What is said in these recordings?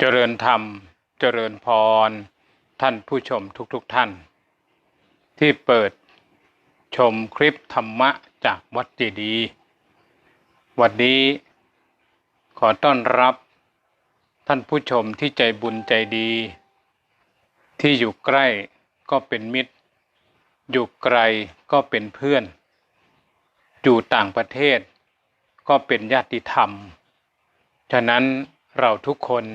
เจริญธรรม เจริญพร ท่านผู้ชมทุกๆทท่าน ที่เปิดชมคลิปธรรมะจากวัดเจดีวันนี้ ขอต้อนรับท่านผู้ชมที่ใจบุญใจดี ที่อยู่ใกล้ก็เป็นมิตร อยู่ไกลก็เป็นเพื่อน อยู่ต่างประเทศก็เป็นญาติธรรม ฉะนั้นเราทุกคน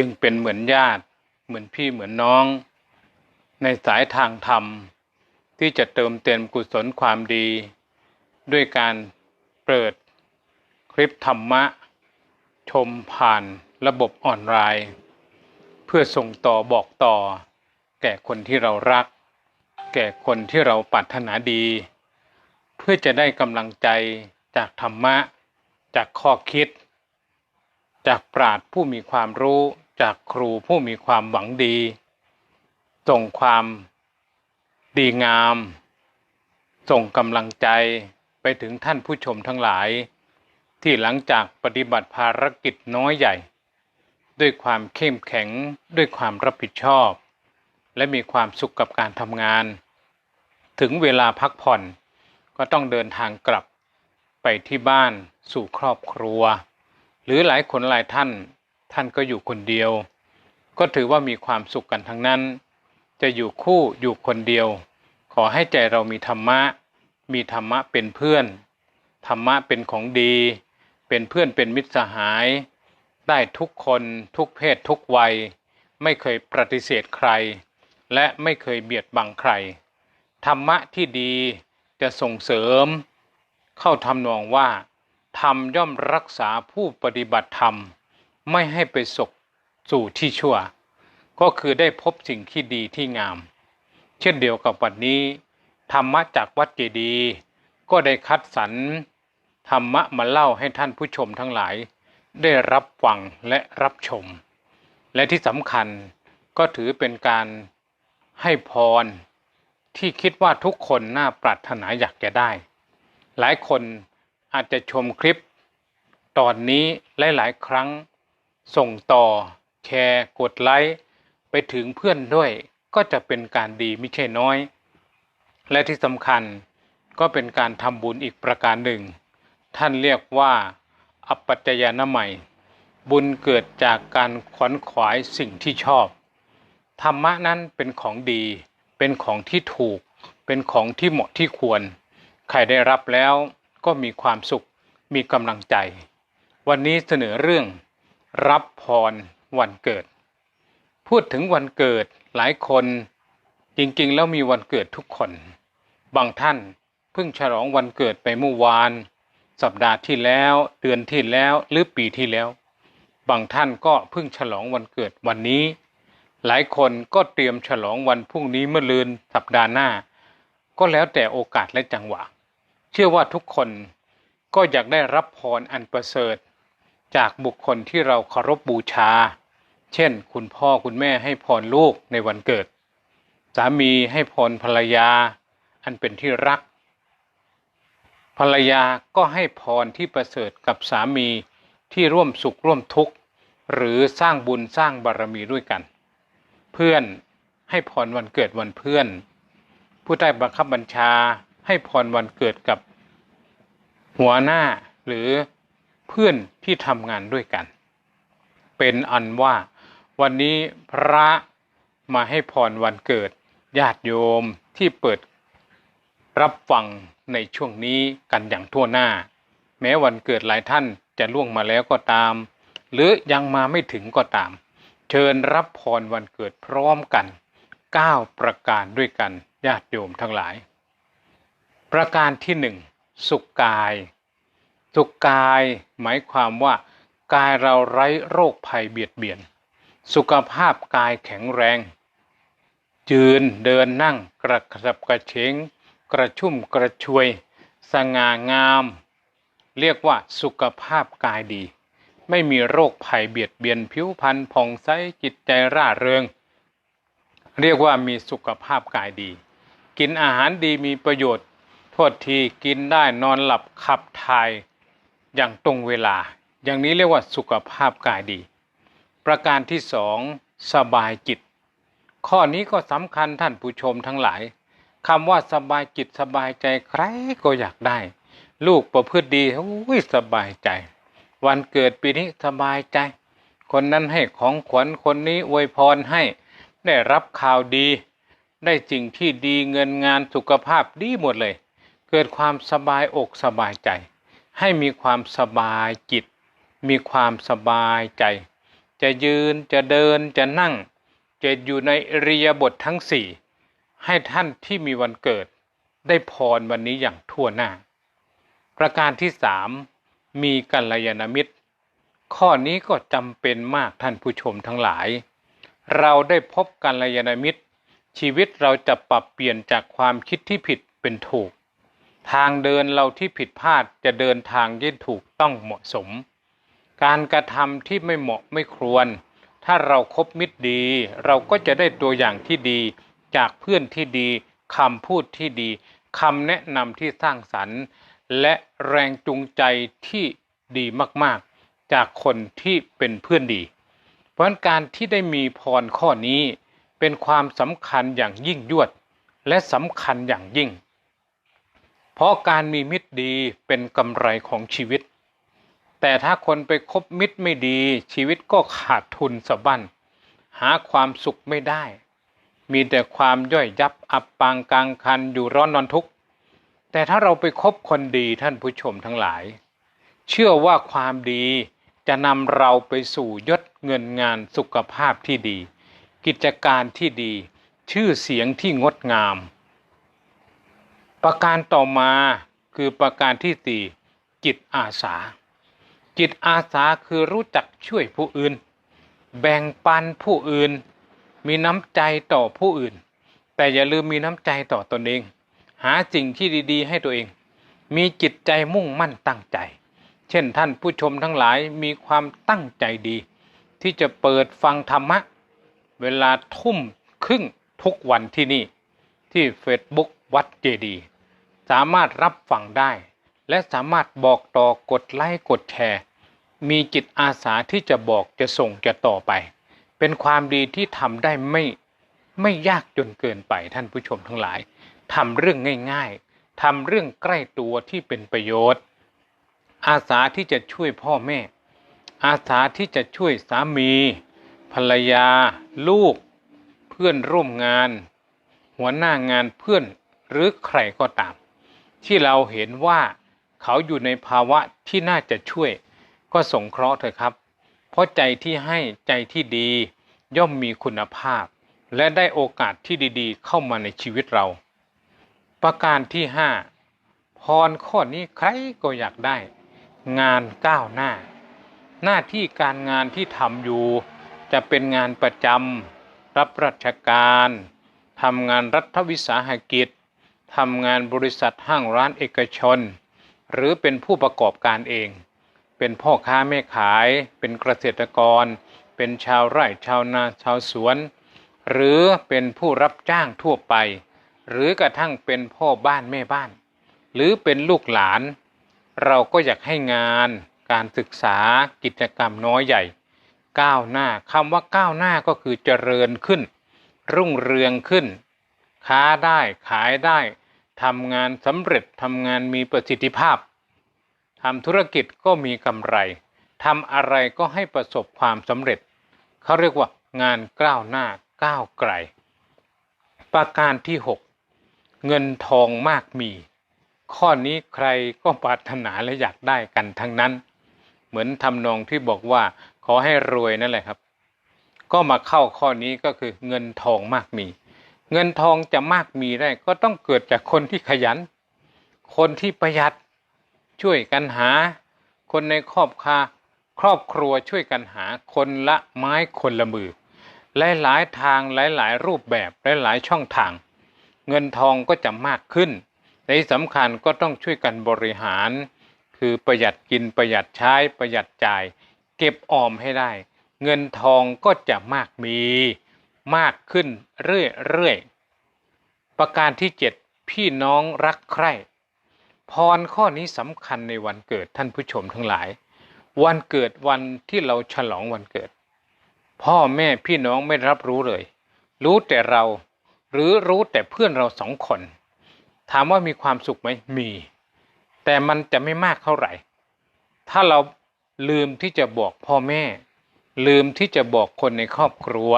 จึงเป็นเหมือนญาติ เหมือนพี่เหมือนน้อง ในสายทางธรรม ที่จะเติมเต็มกุศลความดี ด้วยการเปิดคลิปธรรมะ ชมผ่านระบบออนไลน์ เพื่อส่งต่อบอกต่อ แก่คนที่เรารัก แก่คนที่เราปรารถนาดี เพื่อจะได้กำลังใจจากธรรมะ จากข้อคิด จากปราดผู้มีความรู้ จากครูผู้มีความหวังดีส่งความดีงาม ส่งกำลังใจไปถึงท่านผู้ชมทั้งหลาย ที่หลังจากปฏิบัติภารกิจน้อยใหญ่ ด้วยความเข้มแข็งด้วยความรับผิดชอบ และมีความสุขกับการทำงาน ถึงเวลาพักผ่อนก็ต้องเดินทางกลับไปที่บ้านสู่ครอบครัว หรือหลายคนหลายท่าน ท่านก็อยู่คนเดียว ก็ถือว่ามีความสุขกันทั้งนั้น จะอยู่คู่อยู่คนเดียว ขอให้ใจเรามีธรรมะ มีธรรมะเป็นเพื่อน ธรรมะเป็นของดี เป็นเพื่อนเป็นมิตรสหาย ได้ทุกคนทุกเพศทุกวัย ไม่เคยปฏิเสธใคร และไม่เคยเบียดบังใคร ธรรมะที่ดีจะส่งเสริม เข้าทำนองว่าธรรมย่อมรักษาผู้ปฏิบัติธรรม ไม่ให้ไปสกสู่ที่ชั่ว ก็คือได้พบสิ่งที่ดีที่งาม เช่นเดียวกับวันนี้ ธรรมะจากวัดเจดี ก็ได้คัดสรรธรรมะมาเล่าให้ท่านผู้ชมทั้งหลาย ได้รับฟังและรับชม และที่สำคัญก็ถือเป็นการให้พรที่คิดว่าทุกคนน่าปรารถนาอยากจะได้ หลายคนอาจจะชมคลิป ตอนนี้หลาย ๆ ครั้ง ส่งต่อแชร์กดไลค์ไปถึงเพื่อนด้วยก็จะเป็นการดีไม่ใช่น้อย และที่สำคัญก็เป็นการทำบุญอีกประการหนึ่ง ท่านเรียกว่า อัปปัจจยนาใหม่ บุญเกิดจากการขวนขวายสิ่งที่ชอบ ธรรมะนั้นเป็นของดี เป็นของที่ถูก เป็นของที่เหมาะที่ควร ใครได้รับแล้วก็มีความสุขมีกำลังใจ วันนี้เสนอเรื่อง รับพรวันเกิด พูดถึงวันเกิดหลายคนจริงๆ แล้วมีวันเกิดทุกคน บางท่านเพิ่งฉลองวันเกิดไปเมื่อวาน สัปดาห์ที่แล้วเดือนที่แล้วหรือปีที่แล้ว บางท่านก็เพิ่งฉลองวันเกิดวันนี้ หลายคนก็เตรียมฉลองวันพรุ่งนี้เมื่อลืนสัปดาห์หน้า ก็แล้วแต่โอกาสและจังหวะ เชื่อว่าทุกคนก็อยากได้รับพรอันประเสริฐ จากบุคคลที่เราเคารพบบูชา เช่น คุณพ่อคุณแม่ให้พรลูกในวันเกิด สามีให้พรภรรยา อันเป็นที่รัก ภรรยาก็ให้พรที่ประเสริฐกับสามีที่ร่วมสุขร่วมทุกข์ หรือสร้างบุญสร้างบารมีด้วยกัน เพื่อนให้พรวันเกิดวันเพื่อน ผู้ใต้บังคับบัญชาให้พรวันเกิดกับหัวหน้าหรือ เพื่อนที่ทำงานด้วยกัน เป็นอันว่าวันนี้พระมาให้พรวันเกิดญาติโยมที่เปิดรับฟังในช่วงนี้กันอย่างทั่วหน้า แม้วันเกิดหลายท่านจะล่วงมาแล้วก็ตาม หรือยังมาไม่ถึงก็ตาม เชิญรับพรวันเกิดพร้อมกัน 9 ประการด้วยกันญาติโยมทั้งหลาย ประการที่หนึ่งสุขกาย สุขกายหมายความว่ากายเราไร้โรคภัยเบียดเบียน สุขภาพกายแข็งแรง ยืนเดินนั่งกระสับกระเฉงกระชุ่มกระชวย สง่างาม เรียกว่าสุขภาพกายดี ไม่มีโรคภัยเบียดเบียนผิวพรรณผ่องใสจิตใจร่าเริง เรียกว่ามีสุขภาพกายดี กินอาหารดีมีประโยชน์โทษทีกินได้นอนหลับขับถ่าย อย่างตรงเวลา อย่างนี้เรียกว่าสุขภาพกายดี ประการที่สองสบายจิต ข้อนี้ก็สำคัญท่านผู้ชมทั้งหลายคำว่าสบายจิตสบายใจใครก็อยากได้ ลูกประพฤติดีอุ้ยสบายใจ วันเกิดปีนี้สบายใจ คนนั้นให้ของขวัญคนนี้อวยพรให้ ได้รับข่าวดี ได้สิ่งที่ดีเงินงานสุขภาพดีหมดเลย เกิดความสบายอกสบายใจ ให้มีความสบายจิต มีความสบายใจ จะยืนจะเดินจะนั่ง จะอยู่ในอริยบททั้งสี่ให้ท่านที่มีวันเกิด ได้พรวันนี้อย่างทั่วหน้า ประการที่สามมีกัลยาณมิตร ข้อนี้ก็จำเป็นมากท่านผู้ชมทั้งหลาย เราได้พบกัลยาณมิตร ชีวิตเราจะปรับเปลี่ยนจากความคิดที่ผิดเป็นถูก ทางเดินเราที่ผิดพลาดจะเดินทางที่ถูกต้องเหมาะสม การกระทำที่ไม่เหมาะไม่ควร ถ้าเราครบมิตรดี เราก็จะได้ตัวอย่างที่ดี จากเพื่อนที่ดีคำพูดที่ดีคำแนะนำที่สร้างสรรค์ และแรงจูงใจที่ดีมากๆ จากคนที่เป็นเพื่อนดี เพราะการที่ได้มีพรข้อนี้ เป็นความสำคัญอย่างยิ่งยวด และสำคัญอย่างยิ่ง เพราะการมีมิตรดีเป็นกำไรของชีวิต แต่ถ้าคนไปคบมิตรไม่ดี ชีวิตก็ขาดทุนสะบั้น หาความสุขไม่ได้ มีแต่ความย่อยยับอับปางกลางคันอยู่ร้อนนอนทุกข์แต่ถ้าเราไปคบคนดีท่านผู้ชมทั้งหลาย เชื่อว่าความดีจะนำเราไปสู่ยศเงินงานสุขภาพที่ดี กิจการที่ดี ชื่อเสียงที่งดงาม ประการต่อมาคือประการที่สี่จิตอาสา จิตอาสาคือรู้จักช่วยผู้อื่น แบ่งปันผู้อื่น มีน้ำใจต่อผู้อื่น แต่อย่าลืมมีน้ำใจต่อตนเอง หาสิ่งที่ดีๆ ให้ตัวเอง มีจิตใจมุ่งมั่นตั้งใจ เช่นท่านผู้ชมทั้งหลายมีความตั้งใจดี ที่จะเปิดฟังธรรมะ เวลาทุ่มครึ่งทุกวันที่นี่ที่ Facebook วัดเจดีย์สามารถรับฟังได้ และสามารถบอกต่อกดไลค์กดแชร์ มีจิตอาสาที่จะบอกจะส่งจะต่อไป เป็นความดีที่ทำได้ไม่ไม่ยากจนเกินไปท่านผู้ชมทั้งหลายทำเรื่องง่ายๆทำเรื่องใกล้ตัวที่เป็นประโยชน์ อาสาที่จะช่วยพ่อแม่ อาสาที่จะช่วยสามี ภรรยา ลูก เพื่อนร่วมงาน หัวหน้างานเพื่อน หรือใครก็ตาม ที่เราเห็นว่าเขาอยู่ในภาวะที่น่าจะช่วย ก็สงเคราะห์เถอะครับ เพราะใจที่ให้ใจที่ดีย่อมมีคุณภาพ และได้โอกาสที่ดีๆ เข้ามาในชีวิตเรา ประการที่ห้าพรข้อนี้ใครก็อยากได้ งานก้าวหน้า หน้าที่การงานที่ทำอยู่ จะเป็นงานประจำรับราชการทำงานรัฐวิสาหกิจ ทำงานบริษัทห้างร้านเอกชน หรือเป็นผู้ประกอบการเอง เป็นพ่อค้าแม่ขาย เป็นเกษตรกร เป็นชาวไร่ชาวนาชาวสวน หรือเป็นผู้รับจ้างทั่วไป หรือกระทั่งเป็นพ่อบ้านแม่บ้าน หรือเป็นลูกหลาน เราก็อยากให้งานการศึกษากิจกรรมน้อยใหญ่ ก้าวหน้าคำว่าก้าวหน้าก็คือเจริญขึ้น รุ่งเรืองขึ้น ค้าได้ขายได้ ทำงานสำเร็จทำงานมีประสิทธิภาพทำธุรกิจก็มีกำไรทำอะไรก็ให้ประสบความสำเร็จ เขาเรียกว่างานก้าวหน้าก้าวไกล ประการที่ 6 เงินทองมากมี ข้อนี้ใครก็ปรารถนาและอยากได้กันทั้งนั้น เหมือนทำนองที่บอกว่า ขอให้รวยนั่นแหละครับ ก็มาเข้าข้อนี้ก็คือเงินทองมากมี เงินทองจะมากมีได้ ก็ต้องเกิดจากคนที่ขยัน คนที่ประหยัดช่วยกันหา คนในครอบครัวครอบครัวช่วยกันหาคนละไม้คนละมือหลายๆทางหลาย ๆ รูปแบบหลายๆช่องทาง เงินทองก็จะมากขึ้น ในสำคัญก็ต้องช่วยกันบริหาร คือประหยัดกินประหยัดใช้ประหยัดจ่าย เก็บออมให้ได้ เงินทองก็จะมากมี มากขึ้นเรื่อยๆ ประการที่7พี่น้องรักใคร่ พรข้อนี้สำคัญในวันเกิดท่านผู้ชมทั้งหลาย วันเกิดวันที่เราฉลองวันเกิด พ่อแม่พี่น้องไม่รับรู้เลย รู้แต่เราหรือรู้แต่เพื่อนเราสองคน ถามว่ามีความสุขไหมมี แต่มันจะไม่มากเท่าไหร่ ถ้าเราลืมที่จะบอกพ่อแม่ ลืมที่จะบอกคนในครอบครัว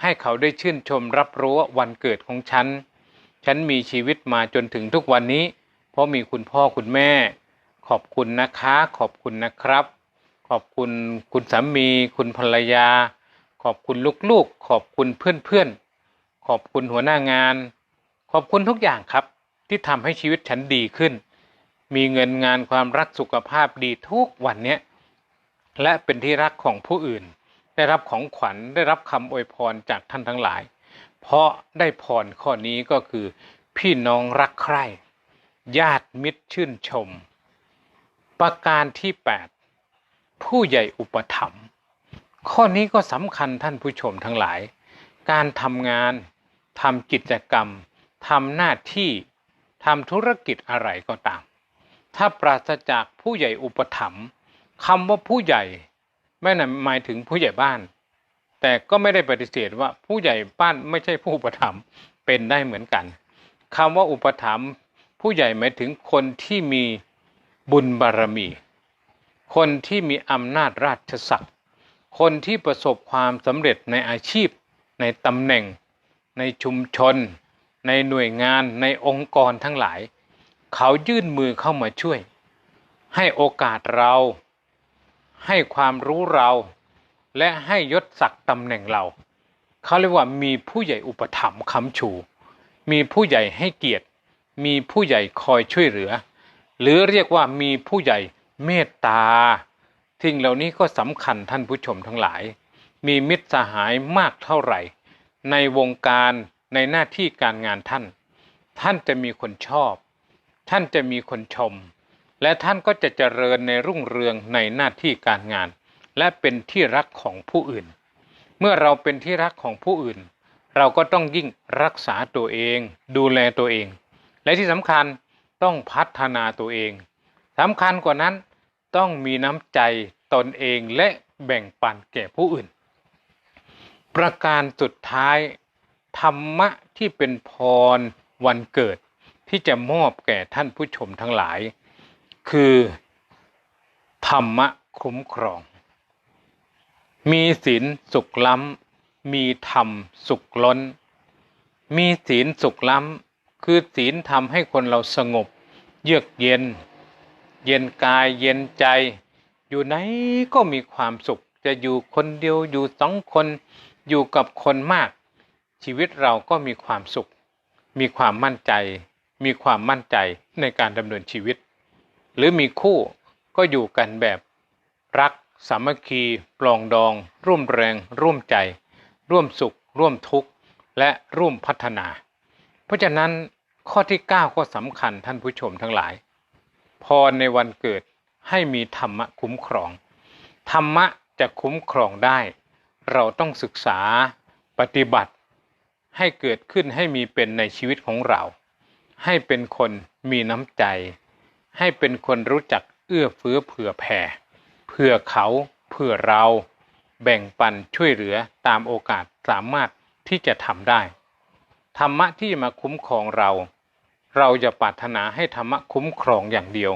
ให้เขาได้ชื่นชมรับรู้วันเกิดของฉัน ฉันมีชีวิตมาจนถึงทุกวันนี้ เพราะมีคุณพ่อคุณแม่ ขอบคุณนะคะ ขอบคุณนะครับ ขอบคุณคุณสามี คุณภรรยา ขอบคุณลูกๆ ขอบคุณเพื่อนๆ ขอบคุณหัวหน้างาน ขอบคุณทุกอย่างครับ ที่ทำให้ชีวิตฉันดีขึ้น มีเงินงานความรักสุขภาพดีทุกวันเนี้ยและเป็นที่รักของผู้อื่น ได้รับของขวัญได้รับคำอวยพรจากท่านทั้งหลาย เพราะได้พรข้อนี้ก็คือพี่น้องรักใคร่ญาติมิตรชื่นชม ประการที่ 8 ผู้ใหญ่อุปถัมภ์ข้อนี้ก็สำคัญท่านผู้ชมทั้งหลาย การทำงานทำกิจกรรมทำหน้าที่ทำธุรกิจอะไรก็ตาม ถ้าปราศจากผู้ใหญ่อุปถัมภ์คำว่าผู้ใหญ่ ไม่ได้หมายถึงผู้ใหญ่บ้าน แต่ก็ไม่ได้ปฏิเสธว่าผู้ใหญ่บ้านไม่ใช่ผู้อุปถัมภ์เป็นได้เหมือนกันคำว่าอุปถัมภ์ผู้ใหญ่หมายถึงคนที่มีบุญบารมี คนที่มีอำนาจราชศักดิ์คนที่ประสบความสำเร็จในอาชีพ ในตำแหน่ง ในชุมชน ในหน่วยงานในองค์กรทั้งหลาย เขายื่นมือเข้ามาช่วย ให้โอกาสเรา ให้ความรู้เราและให้ยศศักดิ์ตำแหน่งเรา เขาเรียกว่ามีผู้ใหญ่อุปถัมภ์ค้ำชู มีผู้ใหญ่ให้เกียรติ มีผู้ใหญ่คอยช่วยเหลือ หรือเรียกว่ามีผู้ใหญ่เมตตาสิ่งเหล่านี้ก็สำคัญท่านผู้ชมทั้งหลาย มีมิตรสหายมากเท่าไหร่ ในวงการในหน้าที่การงานท่าน ท่านจะมีคนชอบ ท่านจะมีคนชม และท่านก็จะเจริญในรุ่งเรืองในหน้าที่การงาน และเป็นที่รักของผู้อื่น เมื่อเราเป็นที่รักของผู้อื่น เราก็ต้องยิ่งรักษาตัวเอง ดูแลตัวเอง และที่สำคัญต้องพัฒนาตัวเองสำคัญกว่านั้นต้องมีน้ำใจตนเองและแบ่งปันแก่ผู้อื่น ประการสุดท้าย ธรรมะที่เป็นพรวันเกิด ที่จะมอบแก่ท่านผู้ชมทั้งหลาย คือธรรมะคุ้มครอง มีศีลสุขล้ำ มีธรรมสุขล้น มีศีลสุขล้ำ คือศีลทำให้คนเราสงบ เยือกเย็น เย็นกายเย็นใจ อยู่ไหนก็มีความสุข จะอยู่คนเดียวอยู่สองคน อยู่กับคนมาก ชีวิตเราก็มีความสุข มีความมั่นใจ มีความมั่นใจในการดำเนินชีวิต หรือมีคู่ก็อยู่กันแบบ รักสามัคคีปลองดอง ร่วมแรง ร่วมใจ ร่วมสุข ร่วมทุกข์ และร่วมพัฒนา เพราะฉะนั้นข้อที่ 9 ก็สำคัญท่านผู้ชมทั้งหลาย พรในวันเกิดให้มีธรรมะคุ้มครอง ธรรมะจะคุ้มครองได้ เราต้องศึกษาปฏิบัติ ให้เกิดขึ้นให้มีเป็นในชีวิตของเรา ให้เป็นคนมีน้ำใจ ให้เป็นคนรู้จักเอื้อเฟื้อเผื่อแผ่เพื่อเขาเพื่อเรา แบ่งปันช่วยเหลือตามโอกาสสามารถที่จะทำได้ ธรรมะที่มาคุ้มครองเรา เราจะปรารถนาให้ธรรมะคุ้มครองอย่างเดียว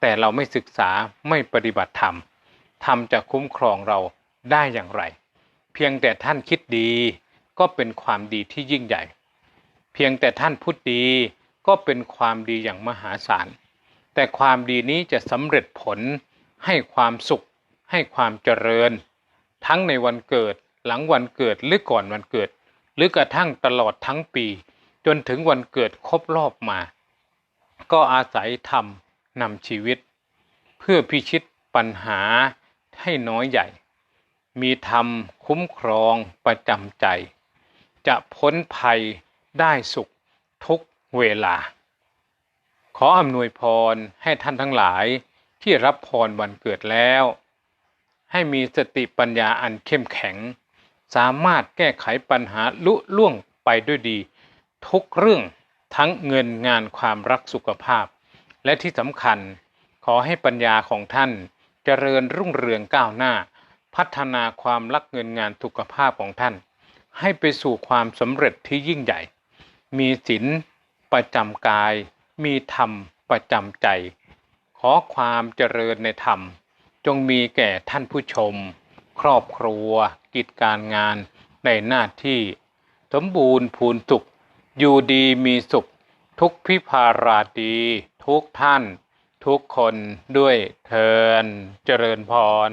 แต่เราไม่ศึกษาไม่ปฏิบัติธรรมธรรมจะคุ้มครองเราได้อย่างไร เพียงแต่ท่านคิดดีก็เป็นความดีที่ยิ่งใหญ่ เพียงแต่ท่านพูดดีก็เป็นความดีอย่างมหาศาล แต่ความดีนี้จะสำเร็จผลให้ความสุข ให้ความเจริญ ทั้งในวันเกิดหลังวันเกิดหรือก่อนวันเกิด หรือกระทั่งตลอดทั้งปี จนถึงวันเกิดครบรอบมา ก็อาศัยธรรมนำชีวิต เพื่อพิชิตปัญหาให้น้อยใหญ่ มีธรรมคุ้มครองประจำใจ จะพ้นภัยได้สุขทุกเวลา ขออำนวยพรให้ท่านทั้งหลายที่รับพรวันเกิดแล้ว ให้มีสติปัญญาอันเข้มแข็ง สามารถแก้ไขปัญหาลุล่วงไปด้วยดี ทุกเรื่องทั้งเงินงานความรักสุขภาพ และที่สำคัญขอให้ปัญญาของท่านเจริญรุ่งเรืองก้าวหน้า พัฒนาความรักเงินงานสุขภาพของท่าน ให้ไปสู่ความสำเร็จที่ยิ่งใหญ่ มีศีลประจำกาย มีธรรมประจำใจ ขอความเจริญในธรรม จงมีแก่ท่านผู้ชม ครอบครัว กิจการงานในหน้าที่ สมบูรณ์พูนสุข อยู่ดีมีสุข ทุกพิภาราดีทุกท่าน ทุกคนด้วยเทินเจริญพร